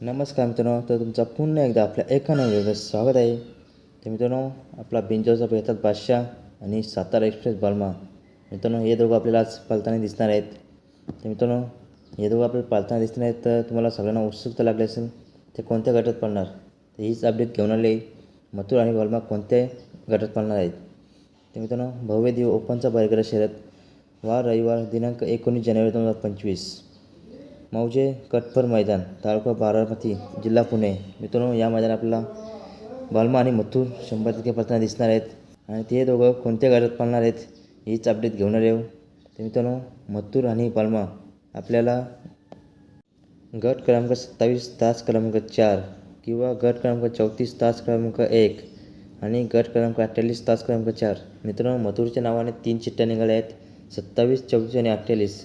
नमस्कार मित्रांनो तर तुमचा पुन्हा एकदा आपल्या एका नवीन स्वागत आहे. तर मित्रांनो आपला बिंजोचा येतात बादशाह आणि सातारा एक्सप्रेस बालमा. मित्रांनो हे दोघं आपल्याला आज पालताना दिसणार आहेत. तर मित्रांनो हे दोघं आपल्याला पालताना दिसणार आहेत तर तुम्हाला सगळ्यांना उत्सुकता लागली असेल ते कोणत्या गटात पडणार तर हीच अपडेट घेऊन आले मथुर आणि बालमा कोणत्या गटात पडणार आहेत? तर मित्रांनो भव्य देव ओपनचा बळीगडा शर्यत. वार रविवार दिनांक एकोणीस जानेवारी दोन हजार पंचवीस. मौजे कटपर मैदान तालुका बारामती जिल्हा पुणे. मित्रांनो या मैदान आपला बालमा आणि मथूर शंभर टक्के पळताना दिसणार आहेत. आणि ते दोघं कोणत्या गाड्यात पाळणार आहेत हीच अपडेट घेऊन येऊ तर मित्रांनो मथूर आणि बालमा आपल्याला गट क्रमांक सत्तावीस तास क्रमांक चार किंवा गट क्रमांक चौतीस तास क्रमांक एक आणि गट क्रमांक अठ्ठेचाळीस तास क्रमांक चार. मित्रांनो मथुरच्या नावाने तीन चिठ्ठ्या निघाल्या आहेत. सत्तावीस चौतीस आणि अठ्ठेचाळीस.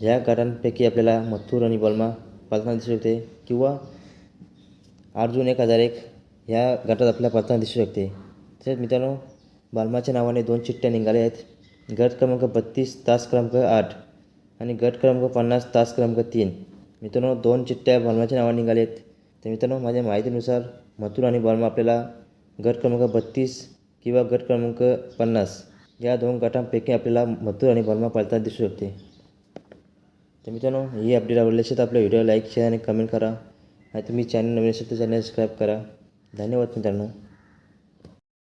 या गटांपैकी आपल्याला मथुर आणि बल्मा पालताना दिसू शकते किंवा अर्जुन एक हजार एक ह्या गटात आपल्याला पालताना दिसू शकते. तसेच मित्रांनो बालमाच्या नावाने दोन चिठ्ठ्या निघाल्या आहेत. गट क्रमांक बत्तीस तास क्रमांक आठ आणि गट क्रमांक पन्नास तास क्रमांक तीन. मित्रांनो दोन चिठ्ठ्या बालमाच्या नावाने निघाल्या आहेत. तर मित्रांनो माझ्या माहितीनुसार मथुर आणि बालमा आपल्याला गट क्रमांक बत्तीस किंवा गट क्रमांक पन्नास या दोन गटांपैकी आपल्याला मथुर आणि बालमा पालताना दिसू शकते. तर मित्रांनो ही अपडेट आवडली असेल तर आपल्या व्हिडिओ लाईक शेअर आणि कमेंट करा. आणि तुम्ही चॅनल नवीन असेल तर चॅनल सबस्क्राईब करा. धन्यवाद मित्रांनो.